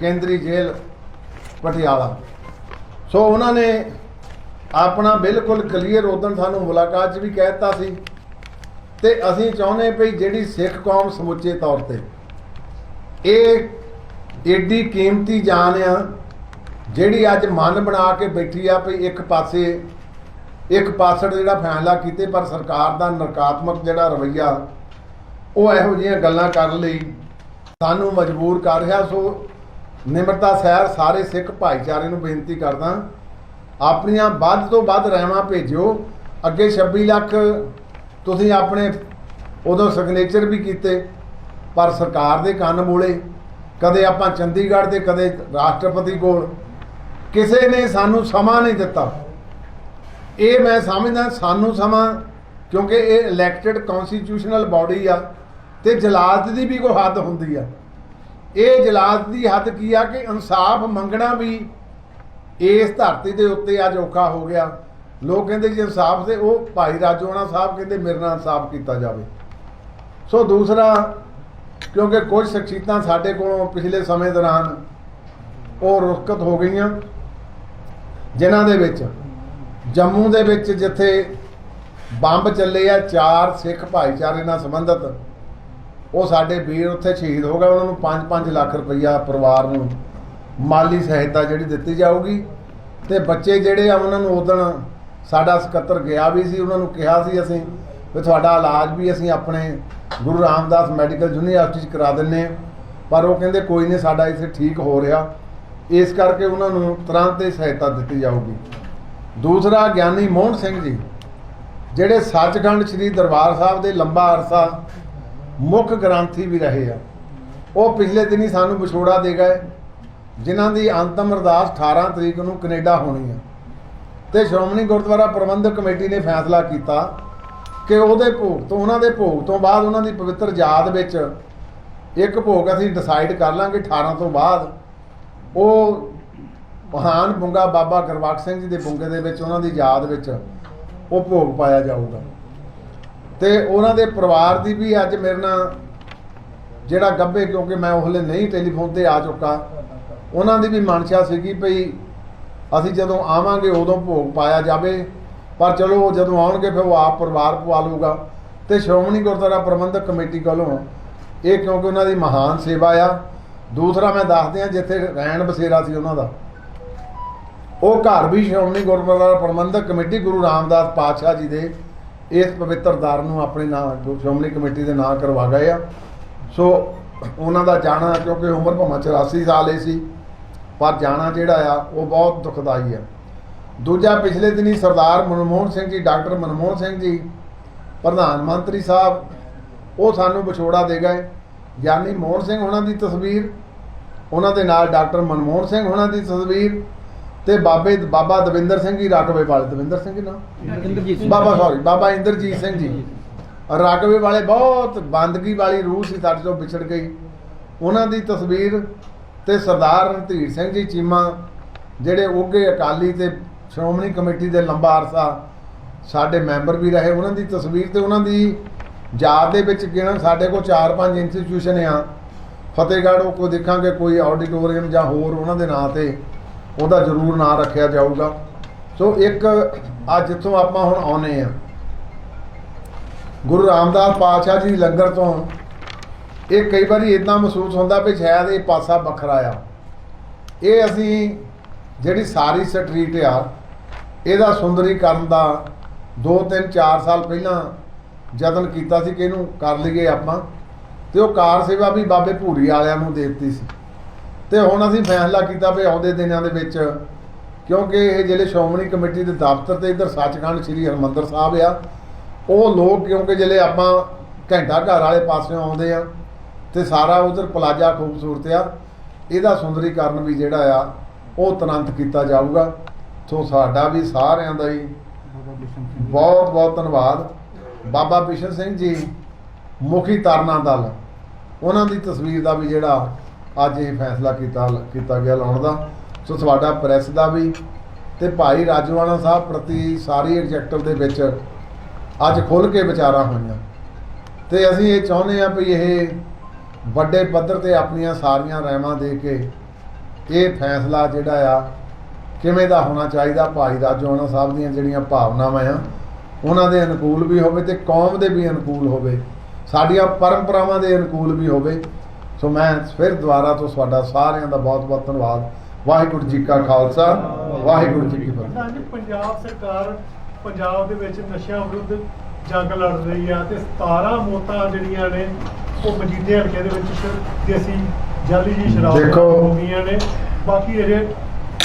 ਕੇਂਦਰੀ ਜੇਲ੍ਹ, ਪਟਿਆਲਾ। ਸੋ ਉਹਨਾਂ ਨੇ ਆਪਣਾ ਬਿਲਕੁਲ ਕਲੀਅਰ ਉਦੋਂ ਸਾਨੂੰ ਮੁਲਾਕਾਤ 'ਚ ਵੀ ਕਹਿ ਦਿੱਤਾ ਸੀ। ਤੇ ਅਸੀਂ ਚਾਹੁੰਦੇ ਭਈ ਜਿਹੜੀ ਸਿੱਖ ਕੌਮ ਸਮੁੱਚੇ ਤੌਰ ਤੇ, ਇਹ ਏਡੀ ਕੀਮਤੀ ਜਾਨ ਆ, ਜਿਹੜੀ ਅੱਜ ਮਨ ਬਣਾ ਕੇ ਬੈਠੀ ਆ ਵੀ ਇੱਕ ਪਾਸੇ, ਇੱਕ ਪਾਸੜ ਜਿਹੜਾ ਫੈਸਲਾ ਕੀਤੇ, ਪਰ ਸਰਕਾਰ ਦਾ ਨਕਾਰਾਤਮਕ ਜਿਹੜਾ ਰਵੱਈਆ, ਉਹ ਇਹੋ ਜਿਹੀਆਂ ਗੱਲਾਂ ਕਰਨ ਲਈ ਸਾਨੂੰ ਮਜਬੂਰ ਕਰ ਰਿਹਾ। ਸੋ ਨਿਮਰਤਾ ਸਹਿਰ ਸਾਰੇ ਸਿੱਖ ਭਾਈਚਾਰੇ ਨੂੰ ਬੇਨਤੀ ਕਰਦਾ, ਆਪਣੀਆਂ ਵੱਧ ਤੋਂ ਵੱਧ ਰਹਿਮਾਂ ਭੇਜਿਓ। ਅੱਗੇ 26 ਲੱਖ ਤੁਸੀਂ ਆਪਣੇ, ਉਦੋਂ ਸਿਗਨੇਚਰ ਵੀ ਕੀਤੇ, ਪਰ ਸਰਕਾਰ ਦੇ ਕੰਨ ਮੋਲੇ। ਕਦੇ ਆਪਾਂ ਚੰਡੀਗੜ੍ਹ ਤੇ ਕਦੇ ਰਾਸ਼ਟਰਪਤੀ ਕੋਲ। ਕਿਸੇ ਨੇ ਸਾਨੂੰ ਸਮਾਂ ਨਹੀਂ ਦਿੱਤਾ। ਇਹ ਮੈਂ ਸਮਝਦਾ, ਸਾਨੂੰ ਸਮਾਂ, ਕਿਉਂਕਿ ਇਹ ਇਲੈਕਟਿਡ ਕਨਸਟੀਟਿਊਸ਼ਨਲ ਬਾਡੀ ਆ ਤੇ ਜਲਾਦ ਦੀ ਵੀ ਕੋਈ ਹੱਦ ਹੁੰਦੀ ਆ। ਇਹ ਜਲਾਦ ਦੀ ਹੱਦ ਕੀ ਆ ਕਿ ਇਨਸਾਫ ਮੰਗਣਾ ਵੀ ਇਸ ਧਰਤੀ ਦੇ ਉੱਤੇ ਅੱਜ ਔਖਾ ਹੋ ਗਿਆ। ਲੋਕ ਕਹਿੰਦੇ ਜੀ ਇਨਸਾਫ ਦੇ ਉਹ ਭਾਈ ਰਾਜੋਣਾ ਸਾਹਿਬ ਕਹਿੰਦੇ ਮੇਰੇ ਨਾਲ ਇਨਸਾਫ ਕੀਤਾ ਜਾਵੇ। ਸੋ ਦੂਸਰਾ ਕਿਉਂਕਿ ਕੁਝ ਸ਼ਖਸੀਅਤਾਂ ਸਾਡੇ ਕੋਲੋਂ ਪਿਛਲੇ ਸਮੇਂ ਦੌਰਾਨ ਉਹ ਰੁਖਕਤ ਹੋ ਗਈਆਂ, ਜਿਨ੍ਹਾਂ ਦੇ ਵਿੱਚ, ਜੰਮੂ ਦੇ ਵਿੱਚ ਜਿੱਥੇ ਬੰਬ ਚੱਲੇ ਆ, ਚਾਰ ਸਿੱਖ ਭਾਈਚਾਰੇ ਨਾਲ ਸੰਬੰਧਿਤ, ਉਹ ਸਾਡੇ ਵੀਰ ਉੱਥੇ ਸ਼ਹੀਦ ਹੋ ਗਏ, ਉਹਨਾਂ ਨੂੰ 5-5 ਲੱਖ ਰੁਪਈਆ ਪਰਿਵਾਰ ਨੂੰ ਮਾਲੀ ਸਹਾਇਤਾ ਜਿਹੜੀ ਦਿੱਤੀ ਜਾਊਗੀ। ਤੇ ਬੱਚੇ ਜਿਹੜੇ ਆ, ਉਹਨਾਂ ਨੂੰ ਉਦਣ ਸਾਡਾ ਸਕੱਤਰ ਗਿਆ ਵੀ ਸੀ, ਉਹਨਾਂ ਨੂੰ ਕਿਹਾ ਸੀ ਅਸੀਂ ਵੀ ਤੁਹਾਡਾ ਇਲਾਜ ਵੀ ਅਸੀਂ ਆਪਣੇ ਗੁਰੂ ਰਾਮਦਾਸ ਮੈਡੀਕਲ ਯੂਨੀਵਰਸਿਟੀ 'ਚ ਕਰਾ ਦਿੰਨੇ ਹਾਂ। ਪਰ ਉਹ ਕਹਿੰਦੇ ਕੋਈ ਨਹੀਂ, ਸਾਡਾ ਇੱਥੇ ਠੀਕ ਹੋ ਰਿਹਾ। ਇਸ ਕਰਕੇ ਉਹਨਾਂ ਨੂੰ ਤੁਰੰਤ ਹੀ ਸਹਾਇਤਾ ਦਿੱਤੀ ਜਾਊਗੀ। ਦੂਸਰਾ, ਗਿਆਨੀ ਮੋਹਨ ਸਿੰਘ ਜੀ, ਜਿਹੜੇ ਸੱਚਖੰਡ ਸ੍ਰੀ ਦਰਬਾਰ ਸਾਹਿਬ ਦੇ ਲੰਬਾ ਅਰਸਾ ਮੁੱਖ ਗ੍ਰੰਥੀ ਵੀ ਰਹੇ ਆ। ਉਹ ਪਿਛਲੇ ਦਿਨੀ ਸਾਨੂੰ ਵਿਛੋੜਾ ਦੇ ਗਏ, ਜਿਨ੍ਹਾਂ ਦੀ ਅੰਤਮ ਅਰਦਾਸ 18 ਤਰੀਕ ਨੂੰ ਕੈਨੇਡਾ ਹੋਣੀ ਹੈ ਤੇ ਸ਼੍ਰੋਮਣੀ ਗੁਰਦੁਆਰਾ ਪ੍ਰਬੰਧਕ ਕਮੇਟੀ ਨੇ ਫੈਸਲਾ ਕੀਤਾ ਕਿ ਉਹਦੇ ਭੋਗ ਤੋਂ, ਉਹਨਾਂ ਦੇ ਭੋਗ ਤੋਂ ਬਾਅਦ ਉਹਨਾਂ ਦੀ ਪਵਿੱਤਰ ਯਾਦ ਵਿੱਚ ਇੱਕ ਭੋਗ ਅਸੀਂ ਡਿਸਾਈਡ ਕਰ ਲਾਂਗੇ 18 ਤੋਂ ਬਾਅਦ। ਉਹ ਮਹਾਨ ਬੁੰਗਾ ਬਾਬਾ ਗੁਰਬਖਸ਼ ਸਿੰਘ ਜੀ ਦੇ ਬੁੰਗੇ ਦੇ ਵਿੱਚ, ਉਹਨਾਂ ਦੀ ਯਾਦ ਵਿੱਚ ਉਹ ਭੋਗ ਪਾਇਆ ਜਾਊਗਾ। ਤੇ ਉਹਨਾਂ ਦੇ ਪਰਿਵਾਰ ਦੀ ਵੀ ਅੱਜ ਮੇਰੇ ਨਾਲ ਜਿਹੜਾ ਗੱਭੇ ਕਿਉਂਕਿ ਮੈਂ ਉਹਲੇ ਨਹੀਂ ਟੈਲੀਫੋਨ ਤੇ ਆ ਚੁੱਕਾ, ਉਹਨਾਂ ਦੀ ਵੀ ਮਨਸ਼ਾ ਸੀਗੀ ਭਈ ਅਸੀਂ ਜਦੋਂ ਆਵਾਂਗੇ ਉਦੋਂ ਭੋਗ ਪਾਇਆ ਜਾਵੇ। ਪਰ ਚਲੋ ਉਹ ਜਦੋਂ ਆਉਣਗੇ ਫਿਰ ਉਹ ਆਪ ਪਰਿਵਾਰ ਪਵਾ ਲੂਗਾ ਤੇ ਸ਼੍ਰੋਮਣੀ ਗੁਰਦੁਆਰਾ ਪ੍ਰਬੰਧਕ ਕਮੇਟੀ ਕੋਲੋਂ ਇਹ ਕਿਉਂਕਿ ਉਹਨਾਂ ਦੀ ਮਹਾਨ ਸੇਵਾ ਆ। ਦੂਸਰਾ ਮੈਂ ਦੱਸ ਦਿਆਂ ਜਿੱਥੇ ਰਹਿਣ ਬਸੇਰਾ ਸੀ ਉਹਨਾਂ ਦਾ। ਉਹ ਘਰ ਵੀ ਸ਼੍ਰੋਮਣੀ ਗੁਰਦੁਆਰਾ ਪ੍ਰਬੰਧਕ ਕਮੇਟੀ ਗੁਰੂ ਰਾਮਦਾਸ ਪਾਤਸ਼ਾਹ ਜੀ ਦੇ ਇਸ ਪਵਿੱਤਰ ਦਰ ਨੂੰ ਆਪਣੇ ਨਾਂ ਸ਼੍ਰੋਮਣੀ ਕਮੇਟੀ ਦੇ ਨਾਂ ਕਰਵਾ ਗਏ ਆ। ਸੋ ਉਹਨਾਂ ਦਾ ਜਾਣਾ ਕਿਉਂਕਿ ਉਮਰ ਭਾਵੇਂ 84 ਸਾਲ ਹੀ ਸੀ, ਪਰ ਜਾਣਾ ਜਿਹੜਾ ਆ ਉਹ ਬਹੁਤ ਦੁਖਦਾਈ ਆ। ਦੂਜਾ ਪਿਛਲੇ ਦਿਨੀ ਸਰਦਾਰ ਮਨਮੋਹਨ ਸਿੰਘ ਜੀ ਡਾਕਟਰ ਮਨਮੋਹਨ ਸਿੰਘ ਜੀ ਪ੍ਰਧਾਨ ਮੰਤਰੀ ਸਾਹਿਬ ਉਹ ਸਾਨੂੰ ਵਿਛੋੜਾ ਦੇ ਗਏ। ਗਿਆਨੀ ਮੋਹਨ ਸਿੰਘ ਉਹਨਾਂ ਦੀ ਤਸਵੀਰ ਉਹਨਾਂ ਦੇ ਨਾਲ ਡਾਕਟਰ ਮਨਮੋਹਨ ਸਿੰਘ ਉਹਨਾਂ ਦੀ ਤਸਵੀਰ ਤੇ ਬਾਬੇ ਬਾਬਾ ਦਵਿੰਦਰ ਸਿੰਘ ਜੀ ਰਾਕਵੇ ਵਾਲੇ। ਦਵਿੰਦਰ ਸਿੰਘ ਜੀ ਨਾ? ਇੰਦਰਜੀਤ ਸਿੰਘ। ਬਾਬਾ ਸੌਰੀ ਬਾਬਾ ਇੰਦਰਜੀਤ ਸਿੰਘ ਜੀ। ਰਾਗਵੇ ਵਾਲੇ ਬਹੁਤ ਬੰਦਗੀ ਵਾਲੀ ਰੂਹ ਸੀ ਸਾਡੇ ਤੋਂ ਵਿਛੜ ਗਈ। ਉਹਨਾਂ ਦੀ ਤਸਵੀਰ ਤੇ ਸਰਦਾਰ ਰਣਧੀਰ ਸਿੰਘ ਜੀ ਚੀਮਾ ਜਿਹੜੇ ਉੱਗੇ ਅਕਾਲੀ ਤੇ ਸ਼੍ਰੋਮਣੀ ਕਮੇਟੀ ਦੇ ਲੰਬਾ ਅਰਸਾ ਸਾਡੇ ਮੈਂਬਰ ਵੀ ਰਹੇ, ਉਹਨਾਂ ਦੀ ਤਸਵੀਰ ਤੇ ਉਹਨਾਂ ਦੀ ਯਾਦ ਦੇ ਵਿੱਚ ਕਿਹਨਾਂ ਸਾਡੇ ਕੋਲ 4-5 ਇੰਸਟੀਟਿਊਸ਼ਨ ਆ। ਫਤਿਹਗੜ੍ਹ ਉਹ ਕੋ ਦੇਖਾਂਗੇ, ਕੋਈ ਆਡੀਟੋਰੀਅਮ ਜਾਂ ਹੋਰ ਉਹਨਾਂ ਦੇ ਨਾਂ ਤੇ ਉਹਦਾ ਜ਼ਰੂਰ ਨਾਂ ਰੱਖਿਆ ਜਾਊਗਾ। ਸੋ ਇੱਕ ਆ ਜਿੱਥੋਂ ਆਪਾਂ ਹੁਣ ਆਉਨੇ ਆ, ਗੁਰੂ ਰਾਮਦਾਸ ਪਾਤਸ਼ਾਹ ਜੀ ਲੰਗਰ ਤੋਂ, ਇਹ ਕਈ ਵਾਰੀ ਇਦਾਂ ਮਹਿਸੂਸ ਹੁੰਦਾ ਵੀ ਸ਼ਾਇਦ ਇਹ ਪਾਸਾ ਵੱਖਰਾ ਆ। ਇਹ ਅਸੀਂ ਜਿਹੜੀ ਸਾਰੀ ਸਟਰੀਟ ਆ ਇਹਦਾ ਸੁੰਦਰੀਕਰਨ ਦਾ 2 3 4 ਸਾਲ ਪਹਿਲਾਂ ਯਤਨ ਕੀਤਾ ਸੀ ਕਿ ਇਹਨੂੰ ਕਰ ਲਈਏ ਆਪਾਂ। ਤੇ ਉਹ ਕਾਰ ਸੇਵਾ ਵੀ ਬਾਬੇ ਭੂਰੀ ਵਾਲਿਆਂ ਨੂੰ ਦੇ ਦਿੱਤੀ ਸੀ। ਤੇ ਹੁਣ ਅਸੀਂ ਫੈਸਲਾ ਕੀਤਾ ਵੀ ਆਉਂਦੇ ਦਿਨਾਂ ਦੇ ਵਿੱਚ, ਕਿਉਂਕਿ ਇਹ ਜਿਹੜੇ ਸ਼੍ਰੋਮਣੀ ਕਮੇਟੀ ਦੇ ਦਫ਼ਤਰ ਤੇ ਇੱਧਰ ਸੱਚਖੰਡ ਸ੍ਰੀ ਹਰਮੰਦਰ ਸਾਹਿਬ ਆ, ਉਹ ਲੋਕ ਕਿਉਂਕਿ ਜਿਹੜੇ ਆਪਾਂ ਘੰਟਾ ਘਰ ਵਾਲੇ ਪਾਸਿਓਂ ਆਉਂਦੇ ਆ, ਤੇ ਸਾਰਾ ਉਧਰ ਪਲਾਜ਼ਾ ਖੂਬਸੂਰਤ ਆ, ਇਹਦਾ ਸੁੰਦਰੀਕਰਨ ਵੀ ਜਿਹੜਾ ਆ, ਉਹ ਤੁਰੰਤ ਕੀਤਾ ਜਾਊਗਾ। ਸੋ ਸਾਡਾ ਵੀ ਸਾਰਿਆਂ ਦਾ ਹੀ। ਬਹੁਤ ਬਹੁਤ ਧੰਨਵਾਦ। ਬਾਬਾ ਬਿਸ਼ਨ ਸਿੰਘ ਜੀ, ਮੁਖੀ ਤਰਨਾ ਦਲ। ਉਹਨਾਂ ਦੀ ਤਸਵੀਰ ਦਾ ਵੀ ਜਿਹੜਾ ਅੱਜ ਇਹ ਫੈਸਲਾ ਕੀਤਾ ਕੀਤਾ ਗਿਆ ਲਾਉਣ ਦਾ। ਸੋ ਤੁਹਾਡਾ ਪ੍ਰੈਸ ਦਾ ਵੀ ਤੇ ਭਾਈ ਰਾਜਵਾਨਾ ਸਾਹਿਬ ਪ੍ਰਤੀ ਸਾਰੀ ਐਗਜੈਕਟਿਵ ਦੇ ਵਿੱਚ ਅੱਜ ਖੁੱਲ ਕੇ ਵਿਚਾਰਾਂ ਹੋਈਆਂ। ਤੇ ਅਸੀਂ ਇਹ ਚਾਹੁੰਦੇ ਆ ਵੀ ਇਹ ਵੱਡੇ ਪੱਧਰ ਤੇ ਆਪਣੀਆਂ ਸਾਰੀਆਂ ਰਹਿਮਾਂ ਦੇ ਕੇ ਇਹ ਫੈਸਲਾ ਜਿਹੜਾ ਆ ਕਿਵੇਂ ਦਾ ਹੋਣਾ ਚਾਹੀਦਾ ਭਾਈ ਰਾਜਵਾਨਾ ਸਾਹਿਬ ਦੀਆਂ ਜਿਹੜੀਆਂ ਭਾਵਨਾਵਾਂ ਆ ਉਹਨਾਂ ਦੇ ਅਨੁਕੂਲ ਵੀ ਹੋਵੇ ਤੇ ਕੌਮ ਦੇ ਵੀ ਅਨੁਕੂਲ ਹੋਵੇ ਸਾਡੀਆਂ ਪਰੰਪਰਾਵਾਂ ਦੇ ਅਨੁਕੂਲ ਵੀ ਹੋਵੇ। ਸੋ ਮੈਂ ਫਿਰ ਦੁਬਾਰਾ ਤੋਂ ਤੁਹਾਡਾ ਸਾਰਿਆਂ ਦਾ ਬਹੁਤ ਬਹੁਤ ਧੰਨਵਾਦ। ਵਾਹਿਗੁਰੂ ਜੀ ਕਾ ਖਾਲਸਾ ਵਾਹਿਗੁਰੂ ਜੀ ਕੀ ਫਤਿਹ। ਪੰਜਾਬ ਸਰਕਾਰ ਪੰਜਾਬ ਦੇ ਵਿੱਚ ਨਸ਼ਿਆਂ ਵਿਰੁੱਧ ਜੰਗ ਲੜ ਰਹੀ ਆ ਤੇ 17 ਮੌਤਾਂ ਜਿਹੜੀਆਂ ਨੇ ਉਹ ਮਜੀਦੇ ਹਲਕੇ ਦੇ ਵਿੱਚ ਦੇਸੀ ਜਾਲੀ ਜੀ ਸ਼ਰਾਬ। ਹੋ ਗਈਆਂ ਨੇ। ਬਾਕੀ ਅਜੇ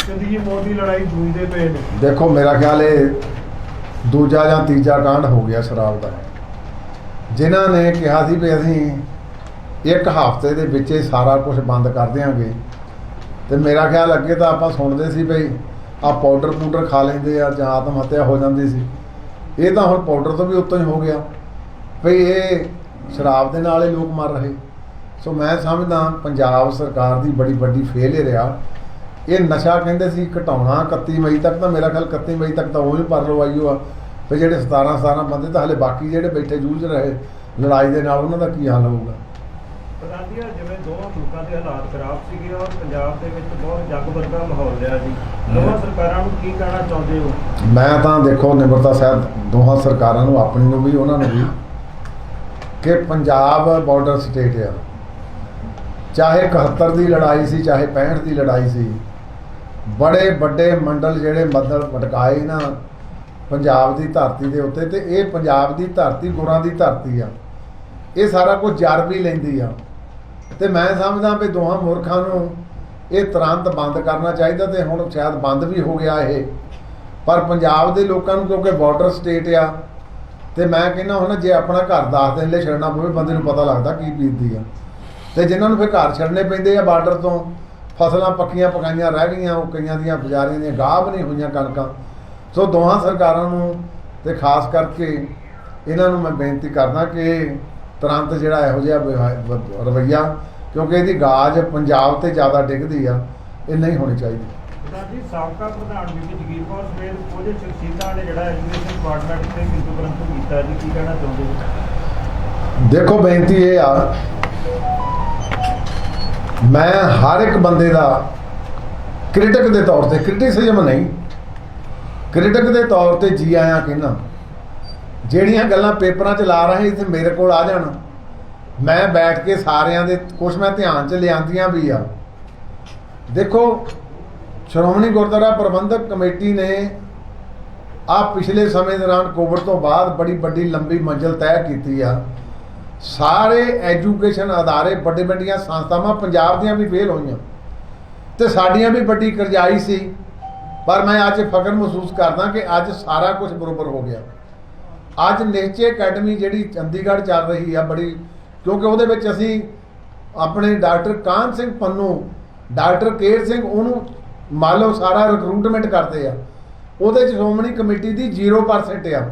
ਜ਼ਿੰਦਗੀ ਮੌਤ ਦੀ ਲੜਾਈ ਜੂਝਦੇ ਪਏ ਨੇ। ਦੇਖੋ, ਮੇਰਾ ਖਿਆਲ ਇਹ ਦੂਜਾ ਜਾਂ ਤੀਜਾ ਕਾਂਡ ਹੋ ਗਿਆ ਸ਼ਰਾਬ ਦਾ। ਜਿਨ੍ਹਾਂ ਨੇ ਕਿਹਾ ਸੀ ਵੀ ਅਸੀਂ ਇੱਕ ਹਫ਼ਤੇ ਦੇ ਵਿੱਚ ਇਹ ਸਾਰਾ ਕੁਝ ਬੰਦ ਕਰ ਦਿਆਂਗੇ, ਤੇ ਮੇਰਾ ਖਿਆਲ ਅੱਗੇ ਤਾਂ ਆਪਾਂ ਸੁਣਦੇ ਸੀ ਭਈ ਆ ਪਾਊਡਰ ਪੂਡਰ ਖਾ ਲੈਂਦੇ ਆ ਜਾਂ ਆਤਮ ਹੱਤਿਆ ਹੋ ਜਾਂਦੀ ਸੀ। ਇਹ ਤਾਂ ਹੁਣ ਪਾਊਡਰ ਤੋਂ ਵੀ ਉੱਤੋਂ ਹੀ ਹੋ ਗਿਆ ਭਈ ਇਹ ਸ਼ਰਾਬ ਦੇ ਨਾਲ ਹੀ ਲੋਕ ਮਰ ਰਹੇ। ਸੋ ਮੈਂ ਸਮਝਦਾ ਪੰਜਾਬ ਸਰਕਾਰ ਦੀ ਬੜੀ ਵੱਡੀ ਫੇਲਿਅਰ ਆ ਇਹ ਨਸ਼ਾ ਕਹਿੰਦੇ ਸੀ ਘਟਾਉਣਾ 31 ਮਈ ਤੱਕ ਤਾਂ ਮੇਰਾ ਖਿਆਲ 31 ਮਈ ਤੱਕ ਤਾਂ ਉਹ ਹੀ ਪਰ ਲਵਾਈਓ ਆ ਤੇ ਜਿਹੜੇ 17 17 ਬੰਦੇ ਤਾਂ ਹਲੇ ਬਾਕੀ ਜਿਹੜੇ ਬੈਠੇ ਜੂਝ ਰਹੇ ਲੜਾਈ ਦੇ ਨਾਲ ਉਹਨਾਂ ਦਾ ਕੀ ਹਾਲ ਹੋਊਗਾ? ਪ੍ਰਧਾਨੀਆ ਜਿਵੇਂ ਦੋਵਾਂ ਮੁਲਕਾਂ ਦੇ ਹਾਲਾਤ ਖਰਾਬ ਸੀਗੇ ਔਰ ਪੰਜਾਬ ਦੇ ਵਿੱਚ ਬਹੁਤ ਜੱਗ ਵਰਗਾ ਮਾਹੌਲ ਰਿਹਾ ਜੀ ਦੋਵਾਂ ਸਰਕਾਰਾਂ ਨੂੰ ਕੀ ਕਹਿਣਾ ਚਾਹੁੰਦੇ ਹੋ? ਮੈਂ ਤਾਂ ਦੇਖੋ ਨਿਮਰਤਾ ਸਾਹਿਬ ਦੋਹਾਂ ਸਰਕਾਰਾਂ ਨੂੰ ਆਪਣੀ ਨੂੰ ਵੀ ਉਹਨਾਂ ਨੂੰ ਵੀ ਕਿ ਪੰਜਾਬ ਬਾਰਡਰ ਸਟੇਟ ਆ। ਚਾਹੇ 71 ਦੀ ਲੜਾਈ ਸੀ ਚਾਹੇ 65 ਦੀ ਲੜਾਈ ਸੀ ਬੜੇ ਵੱਡੇ ਮੰਡਲ ਜਿਹੜੇ ਮੱਦਲ ਭਟਕਾਏ ਨਾ, ਪੰਜਾਬ ਦੀ ਧਰਤੀ ਦੇ ਉੱਤੇ, ਤੇ ਇਹ ਪੰਜਾਬ ਦੀ ਧਰਤੀ ਗੁਰਾਂ ਦੀ ਧਰਤੀ ਆ। ਇਹ ਸਾਰਾ ਕੁਝ ਜਰ ਵੀ ਲੈਂਦੀ ਆ। ਤੇ ਮੈਂ ਸਮਝਦਾ ਵੀ ਦੋਹਾਂ ਮੂਰਖਾਂ ਨੂੰ ਇਹ ਤੁਰੰਤ ਬੰਦ ਕਰਨਾ ਚਾਹੀਦਾ ਤੇ ਹੁਣ ਸ਼ਾਇਦ ਬੰਦ ਵੀ ਹੋ ਗਿਆ ਇਹ। ਪਰ ਪੰਜਾਬ ਦੇ ਲੋਕਾਂ ਨੂੰ ਕਿਉਂਕਿ ਬਾਰਡਰ ਸਟੇਟ ਆ, ਤੇ ਮੈਂ ਕਹਿੰਦਾ ਹੁਣ ਜੇ ਆਪਣਾ ਘਰ ਦੱਸ ਦਿਨ ਲਈ ਛੱਡਣਾ ਪਵੇ, ਬੰਦੇ ਨੂੰ ਪਤਾ ਲੱਗਦਾ ਕੀ ਬੀਤਦੀ ਆ। ਤੇ ਜਿਨ੍ਹਾਂ ਨੂੰ ਫਿਰ ਘਰ ਛੱਡਣੇ ਪੈਂਦੇ ਆ ਬਾਰਡਰ ਤੋਂ ਫਸਲਾਂ ਪੱਕੀਆਂ ਪਕਾਈਆਂ ਰਹਿ ਗਈਆਂ ਉਹ ਕਈਆਂ ਦੀਆਂ ਬਜ਼ਾਰੀਆਂ ਦੀਆਂ ਗਾਹਬ ਨਹੀਂ ਹੋਈਆਂ ਕਣਕਾਂ। ਸੋ ਦੋਹਾਂ ਸਰਕਾਰਾਂ ਨੂੰ ਤੇ ਖਾਸ ਕਰਕੇ ਇਹਨਾਂ ਨੂੰ ਮੈਂ ਬੇਨਤੀ ਕਰਦਾ ਕਿ ਤੁਰੰਤ ਜਿਹੜਾ ਇਹੋ ਜਿਹਾ ਵ- ਰਵੱਈਆ ਕਿਉਂਕਿ ਇਹਦੀ ਗਾਜ ਪੰਜਾਬ ਤੇ ਜ਼ਿਆਦਾ ਡਿੱਗਦੀ ਆ ਇਹ ਨਹੀਂ ਹੋਣੀ ਚਾਹੀਦੀ। ਸਰ ਜੀ ਸਾਬਕਾ ਪ੍ਰਧਾਨ ਬੀਬੀ ਜਗੀਰ ਕੌਰ ਸਮੇਤ ਕੁਝ ਸ਼ਖਸੀਅਤਾਂ ਨੇ ਜਿਹੜਾ ਐਜੂਕੇਸ਼ਨ ਡਿਪਾਰਟਮੈਂਟ ਤੇ ਕਿੰਤੂ ਪਰੰਤੂ ਕੀਤਾ ਜੀ ਕੀ ਕਹਿਣਾ ਚਾਹੁੰਦੇ ਜੀ ਦੇਖੋ ਬੇਨਤੀ ਇਹ ਆ ਮੈਂ ਹਰ ਇੱਕ ਬੰਦੇ ਦਾ ਕ੍ਰਿਟਿਕ ਦੇ ਤੌਰ ਤੇ, ਕ੍ਰਿਟਿਸਿਜ਼ਮ ਨਹੀਂ। ਕ੍ਰਿਟਿਕ ਦੇ ਤੌਰ ਤੇ ਜੀ ਆਇਆ ਕਹਿਣਾ ਜਿਹੜੀਆਂ ਗੱਲਾਂ ਪੇਪਰਾਂ 'ਚ ਲਾ ਰਹੇ ਇੱਥੇ ਮੇਰੇ ਕੋਲ ਆ ਜਾਣ, ਮੈਂ ਬੈਠ ਕੇ ਸਾਰਿਆਂ ਦੇ ਕੁਝ ਮੈਂ ਧਿਆਨ 'ਚ ਲਿਆਂਦੀਆਂ ਵੀ ਆ। ਦੇਖੋ, ਸ਼੍ਰੋਮਣੀ ਗੁਰਦੁਆਰਾ ਪ੍ਰਬੰਧਕ ਕਮੇਟੀ ਨੇ ਆ ਪਿਛਲੇ ਸਮੇਂ ਦੌਰਾਨ ਕੋਵਿਡ ਤੋਂ ਬਾਅਦ ਬੜੀ ਵੱਡੀ ਲੰਬੀ ਮੰਜ਼ਿਲ ਤੈਅ ਕੀਤੀ ਆ। ਸਾਰੇ ਐਜੂਕੇਸ਼ਨ ਅਦਾਰੇ ਵੱਡੇ ਵੱਡੀਆਂ ਸੰਸਥਾਵਾਂ ਪੰਜਾਬ ਦੀਆਂ ਵੀ ਫੇਲ ਹੋਈਆਂ। ਤੇ ਸਾਡੀਆਂ ਵੀ ਵੱਡੀ ਕਰਜ਼ਾਈ ਸੀ। ਪਰ ਮੈਂ ਅੱਜ ਫਖਰ ਮਹਿਸੂਸ ਕਰਦਾ ਕਿ ਅੱਜ ਸਾਰਾ ਕੁਝ ਬਰੋਬਰ ਹੋ ਗਿਆ। ਅੱਜ ਨਿਸ਼ਚੇ ਅਕੈਡਮੀ ਜਿਹੜੀ ਚੰਡੀਗੜ੍ਹ ਚੱਲ ਰਹੀ ਆ ਬੜੀ, ਕਿਉਂਕਿ ਉਹਦੇ ਵਿੱਚ ਅਸੀਂ ਆਪਣੇ ਡਾਕਟਰ ਕਾਨ ਸਿੰਘ ਪੰਨੂ, ਡਾਕਟਰ ਕੇਰ ਸਿੰਘ ਉਹਨੂੰ ਮੰਨ ਲਓ ਸਾਰਾ ਰਿਕਰੂਟਮੈਂਟ ਕਰਦੇ ਆ। ਉਹਦੇ ਚ ਸ਼੍ਰੋਮਣੀ ਕਮੇਟੀ ਦੀ 0% ਆ।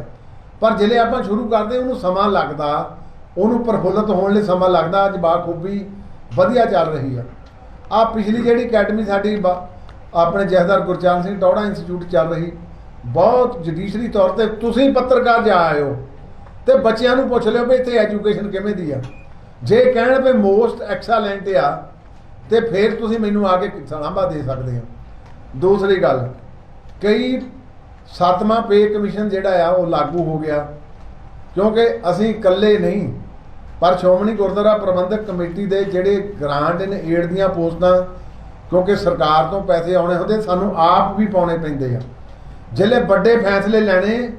ਪਰ ਜਿਹੜੇ ਆਪਾਂ ਸ਼ੁਰੂ ਕਰਦੇ, ਉਹਨੂੰ ਸਮਾਂ ਲੱਗਦਾ ਉਹਨੂੰ ਪ੍ਰਫੁੱਲਤ ਹੋਣ ਲਈ ਸਮਾਂ ਲੱਗਦਾ, ਅੱਜ ਬਾਖੂਬੀ ਵਧੀਆ ਚੱਲ ਰਹੀ ਆ। ਆ ਪਿਛਲੀ ਜਿਹੜੀ ਅਕੈਡਮੀ ਸਾਡੀ ਬ- ਆਪਣੇ ਜਥੇਦਾਰ ਗੁਰਚਰਨ ਸਿੰਘ ਟੌੜਾ ਇੰਸਟੀਚਿਊਟ ਚੱਲ ਰਹੀ, ਬਹੁਤ ਜੁਡੀਸ਼ਰੀ ਤੌਰ ਤੇ ਤੁਸੀਂ ਪੱਤਰਕਾਰ ਜਾ ਆਇਓ ਹੋ ਤੇ ਬੱਚਿਆਂ ਨੂੰ ਪੁੱਛ ਲਿਓ ਵੀ ਇੱਥੇ ਐਜੂਕੇਸ਼ਨ ਕਿਵੇਂ ਦੀ ਆ। ਜੇ ਕਹਿਣ ਵੀ ਮੋਸਟ ਐਕਸਲੈਂਟ ਆ, ਤੇ ਫਿਰ ਤੁਸੀਂ ਮੈਨੂੰ ਆ ਕੇ ਸਲਾਹਾਂ ਦੇ ਸਕਦੇ ਹੋ। ਦੂਸਰੀ ਗੱਲ, ਕਈ ਸੱਤਵਾਂ ਪੇ ਕਮਿਸ਼ਨ ਜਿਹੜਾ ਆ, ਉਹ ਲਾਗੂ ਹੋ ਗਿਆ, ਕਿਉਂਕਿ ਅਸੀਂ ਇਕੱਲੇ ਨਹੀਂ ਪਰ ਸ਼੍ਰੋਮਣੀ ਗੁਰਦੁਆਰਾ ਪ੍ਰਬੰਧਕ ਕਮੇਟੀ ਦੇ ਜਿਹੜੇ ਗ੍ਰਾਂਟ ਨੇ, ਏਡ ਦੀਆਂ ਪੋਸਟਾਂ, ਕਿਉਂਕਿ ਸਰਕਾਰ ਤੋਂ ਪੈਸੇ ਆਉਣੇ ਹੁੰਦੇ, ਸਾਨੂੰ ਆਪ ਵੀ ਪਾਉਣੇ ਪੈਂਦੇ ਆ। ਜਿਹੜੇ ਵੱਡੇ ਫੈਸਲੇ ਲੈਣੇ,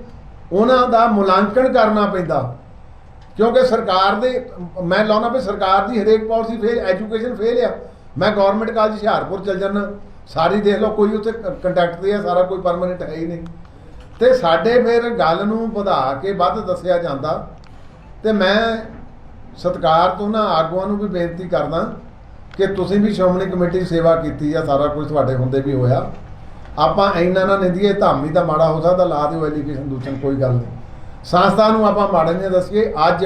ਉਹਨਾਂ ਦਾ ਮੁਲਾਂਕਣ ਕਰਨਾ ਪੈਂਦਾ। ਕਿਉਂਕਿ ਸਰਕਾਰ ਦੇ, ਮੈਂ ਲਾਉਣਾ ਵੀ ਸਰਕਾਰ ਦੀ ਹਰੇਕ ਪਾਲਿਸੀ ਫੇਲ, ਐਜੂਕੇਸ਼ਨ ਫੇਲ ਆ। ਮੈਂ ਗਵਰਨਮੈਂਟ ਕਾਲਜ ਹੁਸ਼ਿਆਰਪੁਰ ਚੱਲ ਜਾਣਾ ਸਾਰੀ ਦੇਖ ਲਓ, ਕੋਈ ਉੱਥੇ ਕੰਟੈਕਟ ਤੇ ਆ, ਸਾਰਾ ਕੋਈ ਪਰਮਨੈਂਟ ਹੈ ਹੀ ਨਹੀਂ। ਤੇ ਸਾਡੇ ਫਿਰ ਗੱਲ ਨੂੰ ਵਧਾ ਕੇ ਵੱਧ ਦੱਸਿਆ ਜਾਂਦਾ। ਤੇ ਮੈਂ ਸਤਿਕਾਰ ਤੋਂ ਨਾ ਆਗੂਆਂ ਨੂੰ ਵੀ ਬੇਨਤੀ ਕਰਦਾ ਕਿ ਤੁਸੀਂ ਵੀ ਸ਼੍ਰੋਮਣੀ ਕਮੇਟੀ ਸੇਵਾ ਕੀਤੀ ਆ, ਸਾਰਾ ਕੁਝ ਤੁਹਾਡੇ ਹੁੰਦੇ ਵੀ ਹੋਇਆ। ਆਪਾਂ ਇੰਨਾ ਨਾ ਨਿੰਦੀਏ, ਧਾਮੀ ਦਾ ਮਾੜਾ ਹੋ ਸਕਦਾ, ਲਾ ਦਿਓ ਐਲੀਗੇਸ਼ਨ ਦੂਸਨ ਕੋਈ ਗੱਲ ਨਹੀਂ। ਸੰਸਥਾ ਨੂੰ ਆਪਾਂ ਮਾੜੇ ਨਹੀਂ ਦੱਸੀਏ, ਅੱਜ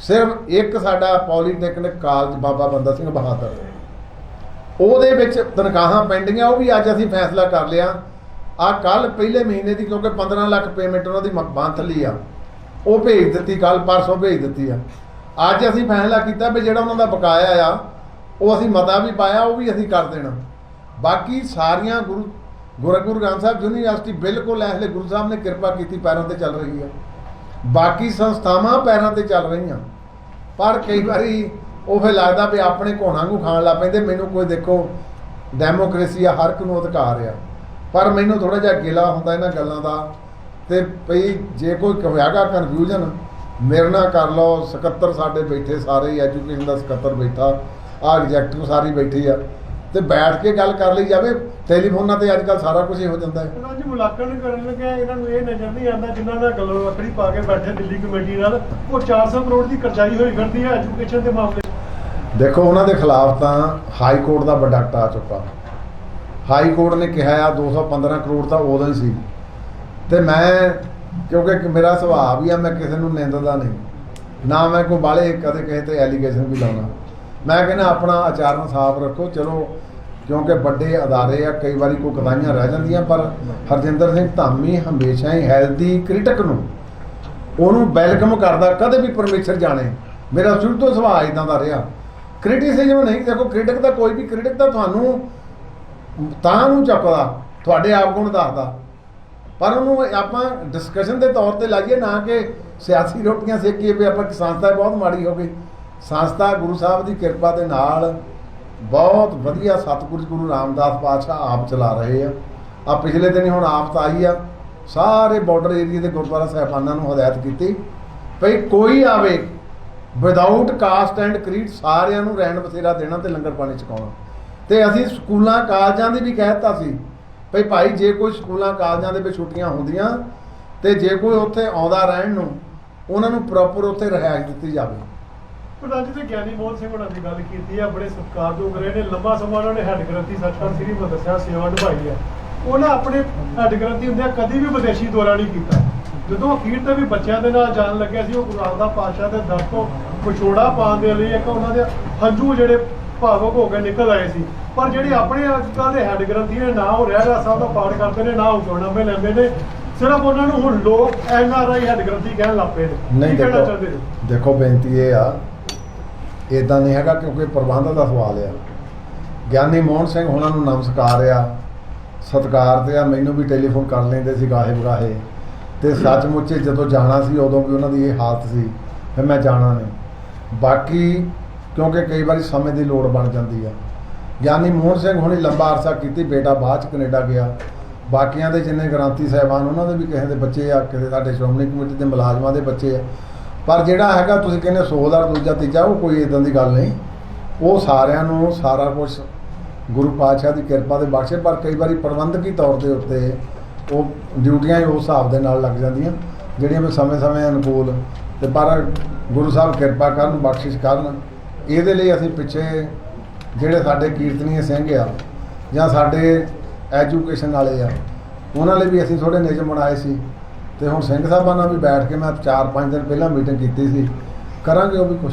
ਸਿਰਫ ਇੱਕ ਸਾਡਾ ਪੋਲੀਟੈਕਨਿਕ ਕਾਲਜ ਬਾਬਾ ਬੰਦਾ ਸਿੰਘ ਬਹਾਦਰ। ਉਹਦੇ ਵਿੱਚ ਤਨਖਾਹਾਂ ਪੈਂਡਿੰਗਾਂ ਉਹ ਵੀ ਅੱਜ ਅਸੀਂ ਫੈਸਲਾ ਕਰ ਲਿਆ। ਆ ਕੱਲ ਪਹਿਲੇ ਮਹੀਨੇ ਦੀ, ਕਿਉਂਕਿ 15 ਲੱਖ ਪੇਮੈਂਟ ਉਹਨਾਂ ਦੀ ਮੰਥਲੀ ਆ। ਉਹ ਭੇਜ ਦਿੱਤੀ ਕੱਲ ਪਰਸੋਂ ਭੇਜ ਦਿੱਤੀ ਆ। ਅੱਜ ਅਸੀਂ ਫੈਸਲਾ ਕੀਤਾ ਵੀ ਜਿਹੜਾ ਉਹਨਾਂ ਦਾ ਬਕਾਇਆ ਆ, ਉਹ ਅਸੀਂ ਮਤਾ ਵੀ ਪਾਇਆ, ਉਹ ਵੀ ਅਸੀਂ ਕਰ ਦੇਣਾ। ਬਾਕੀ ਸਾਰੀਆਂ ਗੁਰੂ ਗੁਰੂ ਗੁਰੂ ਗ੍ਰੰਥ ਸਾਹਿਬ ਯੂਨੀਵਰਸਿਟੀ ਬਿਲਕੁਲ ਇਸ ਲਈ ਗੁਰੂ ਸਾਹਿਬ ਨੇ ਕਿਰਪਾ ਕੀਤੀ, ਪੈਰਾਂ ਤੇ ਚੱਲ ਰਹੀ ਆ। ਬਾਕੀ ਸੰਸਥਾਵਾਂ ਪੈਰਾਂ ਤੇ ਚੱਲ ਰਹੀਆਂ। ਪਰ ਕਈ ਵਾਰੀ ਉਹ ਫਿਰ ਲੱਗਦਾ ਵੀ ਆਪਣੇ ਘੋਣਾ ਨੂੰ ਖਾਣ ਲੱਗ ਪੈਂਦੇ, ਮੈਨੂੰ ਕੋਈ ਦੇਖੋ ਡੈਮੋਕ੍ਰੇਸੀ ਆ, ਹਰ ਇੱਕ ਨੂੰ ਅਧਿਕਾਰ ਆ। ਪਰ ਮੈਨੂੰ ਥੋੜਾ ਜਿਹਾ ਗਿਲਾ ਹੁੰਦਾ ਇਹਨਾਂ ਗੱਲਾਂ ਦਾ, ਤੇ ਭਈ ਜੇ ਕੋਈ ਕਹੇਗਾ ਕਨਫਿਊਜ਼ਨ ਮੇਰੇ ਨਾਲ ਕਰ ਲਓ ਸਕੱਤਰ ਸਾਡੇ ਬੈਠੇ ਸਾਰੇ ਐਜੂਕੇਸ਼ਨ ਦਾ ਸਕੱਤਰ ਬੈਠਾ ਆ ਐਗਜ਼ੈਕਟਿਵ ਸਾਰੀ ਬੈਠੀ ਆ। ਤੇ ਬੈਠ ਕੇ ਗੱਲ ਕਰ ਲਈ ਜਾਵੇ ਟੈਲੀਫੋਨਾਂ ਤੇ ਅੱਜ ਕੱਲ ਸਾਰਾ ਕੁਝ ਹੀ ਹੋ ਜਾਂਦਾ ਹੈ। ਉਹਨਾਂ ਜੀ ਮੁਲਾਕਾਤ ਕਰਨ ਲੱਗਿਆ ਇਹਨਾਂ ਨੂੰ ਇਹ ਨਜ਼ਰ ਨਹੀਂ ਆਉਂਦਾ ਜਿਨ੍ਹਾਂ ਨਾਲ ਗੱਲੋਂ ਵੱਖਰੀ ਪਾ ਕੇ ਬੈਠੇ ਦਿੱਲੀ ਕਮੇਟੀ ਨਾਲ ਉਹ 400 ਕਰੋੜ ਦੀ ਕਰਜ਼ਾਈ ਹੋਈ ਫਿਰਦੀ ਹੈ ਐਜੂਕੇਸ਼ਨ ਦੇ ਮਾਮਲੇ। ਦੇਖੋ ਉਹਨਾਂ ਦੇ ਖਿਲਾਫ ਤਾਂ ਹਾਈ ਕੋਰਟ ਦਾ ਵੱਡਾ ਟਾ ਚੁੱਕਾ। ਹਾਈ ਕੋਰਟ ਨੇ ਕਿਹਾ ਆ 215 ਕਰੋੜ ਤਾਂ ਉਦੋਂ ਹੀ ਸੀ। ਤੇ ਮੈਂ ਕਿਉਂਕਿ ਮੇਰਾ ਸੁਭਾਅ ਵੀ ਆ, ਮੈਂ ਕਿਸੇ ਨੂੰ ਨਿੰਦਦਾ ਨਹੀਂ। ਨਾ ਮੈਂ ਕੋਈ ਬਾਲੇ ਕਦੇ ਕਿਸੇ ਤੇ ਐਲੀਗੇਸ਼ਨ ਵੀ ਲਾਉਣਾ। ਮੈਂ ਕਹਿੰਦਾ ਆਪਣਾ ਆਚਾਰਨ ਸਾਫ਼ ਰੱਖੋ, ਚਲੋ, ਕਿਉਂਕਿ ਵੱਡੇ ਅਦਾਰੇ ਆ, ਕਈ ਵਾਰੀ ਕੋਈ ਕਤਾਈਆਂ ਰਹਿ ਜਾਂਦੀਆਂ, ਪਰ ਹਰਜਿੰਦਰ ਸਿੰਘ ਧਾਮੀ ਹਮੇਸ਼ਾ ਹੀ ਹੈਲਦੀ ਕ੍ਰਿਟਿਕ ਨੂੰ। ਉਹਨੂੰ ਵੈਲਕਮ ਕਰਦਾ, ਕਦੇ ਵੀ ਪਰਮੇਸ਼ਰ ਜਾਣੇ। ਮੇਰਾ ਸ਼ੁਰੂ ਤੋਂ ਸੁਭਾਅ ਇਦਾਂ ਦਾ ਰਿਹਾ। ਕ੍ਰਿਟਿਸਿਜ਼ਮ ਨਹੀਂ, ਦੇਖੋ ਕ੍ਰਿਟਿਕ ਦਾ ਕੋਈ ਵੀ ਕ੍ਰਿਟਿਕ ਤਾਂ ਤੁਹਾਨੂੰ ਤਾਂ ਨੂੰ ਚੱਕਦਾ, ਤੁਹਾਡੇ ਆਪ ਗੁਣ ਦੱਸਦਾ। ਪਰ ਉਹਨੂੰ ਆਪਾਂ ਡਿਸਕਸ਼ਨ ਦੇ ਤੌਰ ਤੇ ਲਾਈਏ ਨਾ ਕਿ ਸਿਆਸੀ ਰੋਟੀਆਂ ਸੇਕੀਏ ਵੀ ਆਪਾਂ ਕਿ ਸੰਸਥਾ ਬਹੁਤ ਮਾੜੀ ਹੋ ਗਈ ਸੰਸਥਾ ਗੁਰੂ ਸਾਹਿਬ ਦੀ ਕਿਰਪਾ ਦੇ ਨਾਲ ਬਹੁਤ ਵਧੀਆ ਸਤਿਗੁਰੂ ਗੁਰੂ ਰਾਮਦਾਸ ਪਾਤਸ਼ਾਹ ਆਪ ਚਲਾ ਰਹੇ ਆ। ਆ ਪਿਛਲੇ ਦਿਨ ਹੁਣ ਆਫ਼ਤ ਆਈ ਆ। ਸਾਰੇ ਬਾਰਡਰ ਏਰੀਆ ਦੇ ਗੁਰਦੁਆਰਾ ਸਾਹਿਬਾਨਾਂ ਨੂੰ ਹਦਾਇਤ ਕੀਤੀ ਭਈ ਕੋਈ ਆਵੇ ਵਿਦਆਊਟ ਕਾਸਟ ਐਂਡ ਕਰੀਡ ਸਾਰਿਆਂ ਨੂੰ ਰਹਿਣ ਬਸੇਰਾ ਦੇਣਾ ਤੇ ਲੰਗਰ ਪਾਣੀ ਛਕਾਉਣਾ। ਤੇ ਅਸੀਂ ਸਕੂਲਾਂ, ਕਾਲਜਾਂ ਦੀ ਵੀ ਕਹਿਤਾ ਸੀ ਭਈ ਭਾਈ, ਜੇ ਕੋਈ ਸਕੂਲਾਂ, ਕਾਲਜਾਂ ਦੇ ਵਿੱਚ ਛੁੱਟੀਆਂ ਹੁੰਦੀਆਂ ਤੇ ਜੇ ਕੋਈ ਉੱਥੇ ਆਉਂਦਾ ਰਹਿਣ ਨੂੰ, ਉਹਨਾਂ ਨੂੰ ਪ੍ਰੋਪਰ ਉੱਥੇ ਰਿਹਾਇਸ਼ ਦਿੱਤੀ ਜਾਵੇ। ਪ੍ਰਧਾਨ ਜੀ ਤੇ ਗਿਆਨੀ ਮੋਹਨ ਸਿੰਘ ਹੋਣਾ ਦੀ ਗੱਲ ਕੀਤੀ ਆ, ਬੜੇ ਸਤਿਕਾਰਯੋਗ ਰਹੇ ਨੇ ਲੰਬਾ ਸਮਾਂ ਉਹਨਾਂ ਨੇ ਹੈੱਡ ਗ੍ਰੰਥੀ ਸੱਚਖੰਡ ਸ੍ਰੀ ਹਰਿਮੰਦਰ ਸਾਹਿਬ ਸੇਵਾ ਨਿਭਾਈ ਆ। ਉਹਨਾਂ ਆਪਣੇ ਹੈੱਡ ਗ੍ਰੰਥੀ ਹੁੰਦਿਆਂ ਕਦੀ ਵੀ ਵਿਦੇਸ਼ੀ ਦੌਰਾ ਨਹੀਂ ਕੀਤਾ। ਜਦੋਂ ਅਖੀਰ ਤੇ ਵੀ ਬੱਚਿਆਂ ਦੇ ਨਾਲ ਜਾਣ ਲੱਗਿਆ ਸੀ, ਉਹ ਗੁਰੂ ਰਾਮਦਾਸ ਪਾਤਸ਼ਾਹ ਦੇ ਦਰ ਤੋਂ ਵਿਛੋੜਾ ਪਾਉਣ ਦੇ ਲਈ ਇੱਕ ਉਹਨਾਂ ਦੇ ਹੰਝੂ ਜਿਹੜੇ ਭਾਵਕ ਹੋ ਕੇ ਨਿਕਲ ਆਏ ਸੀ। ਪਰ ਜਿਹੜੇ ਆਪਣੇ ਅੱਜ ਕੱਲ੍ਹ ਦੇ ਹੈੱਡ ਗ੍ਰੰਥੀ ਨੇ ਨਾ ਉਹ ਰਹਿ ਸਾਹਿਬ ਦਾ ਪਾਠ ਕਰਦੇ ਨੇ ਨਾ ਉਹ ਚੋਣਾਂ ਲੈਂਦੇ ਨੇ ਸਿਰਫ ਉਹਨਾਂ ਨੂੰ ਹੁਣ ਲੋਕ ਐਨ ਆਰ ਆਈ ਹੈੱਡ ਗ੍ਰੰਥੀ ਕਹਿਣ ਲੱਗ ਪਏ ਨੇ। ਨਹੀਂ ਦੇਖੋ ਦੇਖੋ ਬੇਨਤੀ ਇਹ ਆ ਇਦਾਂ ਨਹੀਂ ਹੈਗਾ ਕਿਉਂਕਿ ਪ੍ਰਬੰਧ ਦਾ ਸਵਾਲ ਆ। ਗਿਆਨੀ ਮੋਹਨ ਸਿੰਘ ਉਹਨਾਂ ਨੂੰ ਨਮਸਕਾਰ ਆ ਸਤਿਕਾਰ ਤੇ ਆ ਮੈਨੂੰ ਵੀ ਟੈਲੀਫੋਨ ਕਰ ਲੈਂਦੇ ਸੀ ਗਾਹੇ ਬਗਾਹੇ। ਤੇ ਸੱਚਮੁੱਚ ਜਦੋਂ ਜਾਣਾ ਸੀ ਉਦੋਂ ਵੀ ਉਹਨਾਂ ਦੀ ਇਹ ਹਾਲਤ ਸੀ ਫਿਰ ਮੈਂ ਜਾਣਾ ਨਹੀਂ। ਬਾਕੀ ਕਿਉਂਕਿ ਕਈ ਵਾਰੀ ਸਮੇਂ ਦੀ ਲੋੜ ਬਣ ਜਾਂਦੀ ਆ। ਗਿਆਨੀ ਮੋਹਨ ਸਿੰਘ ਹੁਣੇ ਲੰਬਾ ਅਰਸਾ ਕੀਤੀ, ਬੇਟਾ ਬਾਅਦ ਚ ਕੈਨੇਡਾ ਗਿਆ। ਬਾਕੀਆਂ ਦੇ ਜਿੰਨੇ ਗ੍ਰਾਂਤੀ ਸਾਹਿਬਾਨ, ਉਹਨਾਂ ਦੇ ਵੀ ਕਿਸੇ ਦੇ ਬੱਚੇ ਆ, ਕਿਸੇ ਸਾਡੇ ਸ਼੍ਰੋਮਣੀ ਕਮੇਟੀ ਦੇ ਮੁਲਾਜ਼ਮਾਂ ਦੇ ਬੱਚੇ ਆ। ਪਰ ਜਿਹੜਾ ਹੈਗਾ, ਤੁਸੀਂ ਕਹਿੰਦੇ 100 ਦੂਜਾ ਤੀਜਾ, ਉਹ ਕੋਈ ਇਦਾਂ ਦੀ ਗੱਲ ਨਹੀਂ। ਉਹ ਸਾਰਿਆਂ ਨੂੰ ਸਾਰਾ ਕੁਝ ਗੁਰੂ ਪਾਤਸ਼ਾਹ ਦੀ ਕਿਰਪਾ ਦੇ ਬਖਸ਼ੇ, ਪਰ ਕਈ ਵਾਰੀ ਪ੍ਰਬੰਧਕੀ ਤੌਰ ਦੇ ਉੱਤੇ ਉਹ ਡਿਊਟੀਆਂ ਹੀ ਉਸ ਹਿਸਾਬ ਦੇ ਨਾਲ ਲੱਗ ਜਾਂਦੀਆਂ, ਜਿਹੜੀਆਂ ਵੀ ਸਮੇਂ-ਸਮੇਂ ਅਨੁਕੂਲ। ਤੇ ਪਰ ਗੁਰੂ ਸਾਹਿਬ ਕਿਰਪਾ ਕਰਨ, ਬਖਸ਼ਿਸ਼ ਕਰਨ। ਇਹਦੇ ਲਈ ਅਸੀਂ ਪਿੱਛੇ ਜਿਹੜੇ ਸਾਡੇ ਕੀਰਤਨੀ ਸਿੰਘ ਆ ਜਾਂ ਸਾਡੇ ਐਜੂਕੇਸ਼ਨ ਵਾਲੇ ਆ, ਉਹਨਾਂ ਲਈ ਵੀ ਅਸੀਂ ਥੋੜੇ ਨਿਯਮ ਬਣਾਏ ਸੀ। ਤੇ ਹੁਣ ਸਿੰਘ ਸਾਹਿਬਾਂ ਨਾਲ ਵੀ ਬੈਠ ਕੇ ਮੈਂ 4-5 ਦਿਨ ਪਹਿਲਾਂ ਮੀਟਿੰਗ ਕੀਤੀ ਸੀ। ਕਰਾਂਗੇ ਉਹ ਵੀ ਕੁਝ